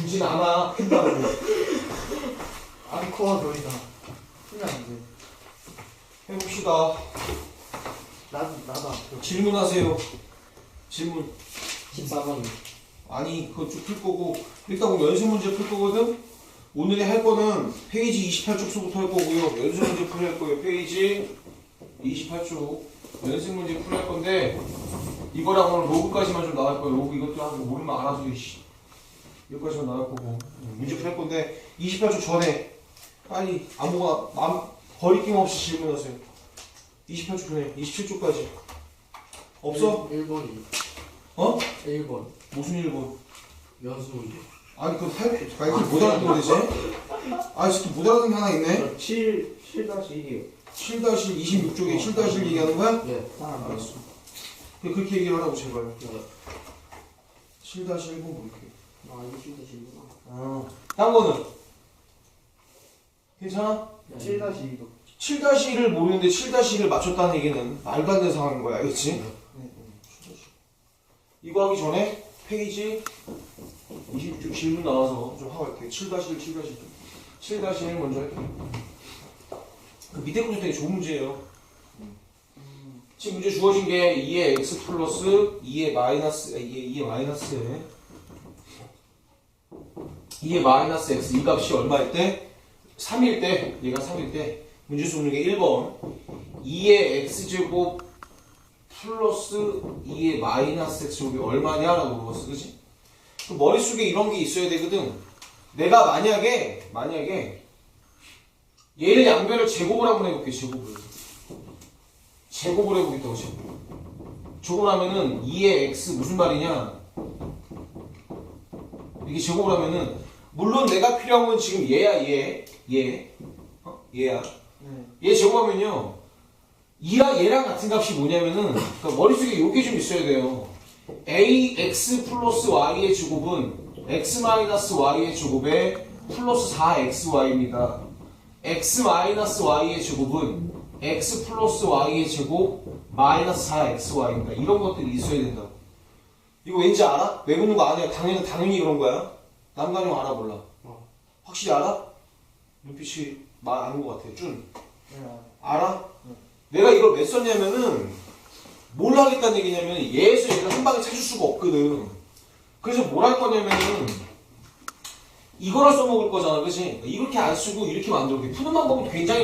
줄진 않아. 한다고. 앙코어 별이다. 큰일 났는데. 해봅시다. 나도, 나도 앙코어. 질문하세요. 질문. 14번이. 아니 그거 쭉풀 거고 일단 오늘 연습 문제 풀 거거든. 오늘의 할 거는 페이지 28쪽서부터 할 거고요. 연습 문제 풀 할 거예요. 페이지 28쪽 연습 문제 풀 할 건데 이거랑 오늘 로그까지만 좀 나갈 거예요. 로그 이것도 하고 모르면 알아서 이씨. 여기까지만 나갈 거고 음, 문제 풀할 건데 28쪽 전에 빨리 아무거나 남 거리낌 없이 질문하세요. 28쪽 전에 27쪽까지 없어? 1번이. 어? 1번. 무슨 일본? 연수 문제. 아니 그 할, 아니 그못 알아듣는 거 되지? 아, 이 새끼 못 알아듣는 게 하나 있네? 7, 7-1이요. 7-26쪽에 7-1 얘기하는 거야? 예. 알았어. 그- 그렇게 얘기를 하라고 제발. 네. 7-1번 뭐 이렇게. 아, 이거 7-1이구나. 아. 다음 거는? 괜찮아? 7-2도. 7-1을 모르는데 7-1을 맞췄다는 얘기는 말도 안 되는 상황인 거야, 알겠지? 네. 이거 하기 전에 페이지 26쪽 질문 나와서 좀 하고 갈게요. 7-1, 7-1. 7-1 먼저 할게요. 그 밑에 것도 되게 좋은 문제예요. 지금 문제 주어진 게 2의 x 플러스 2의 마이너스, 2의, 2의 마이너스에 2의 마이너스 x 이 값이 얼마일 때? 3일 때, 얘가 3일 때. 문제 수는 게 1번. 2의 x제곱 플러스 2의 마이너스 x제곱이 얼마냐라고 물어봤어. 그지? 그 머릿속에 이런 게 있어야 되거든. 내가 만약에 만약에 얘를 양변을 제곱을 한번 해볼게 제곱을. 제곱을 해보겠다고 제곱 제곱을 하면은 2의 x 무슨 말이냐? 이렇게 제곱을 하면은 물론 내가 필요한 건 지금 얘야 얘 얘. 어? 얘야. 네. 얘 제곱하면요 이랑 얘랑 같은 값이 뭐냐면은 그러니까 머릿속에 요게 좀 있어야 돼요. Ax 플러스 y의 제곱은 x 마이너스 y의 제곱에 플러스 4xy입니다. X 마이너스 y의 제곱은 x 플러스 y의 제곱 마이너스 4xy입니다. 이런 것들이 있어야 된다 이거 왠지 알아? 왜 묻는 거 아니야? 당연히 당연히 그런 거야 남간용 알아 몰라 어. 확실히 알아? 눈빛이 말 아는 것 같아 준 네. 알아? 내가 이걸 왜 썼냐면은 뭘 하겠다는 얘기냐면 얘에서 얘를 한 방에 찾을 수가 없거든. 그래서 뭘 할 거냐면은 이거를 써먹을 거잖아, 그치? 이렇게 안 쓰고 이렇게 만들어. 푸는 방법은 굉장히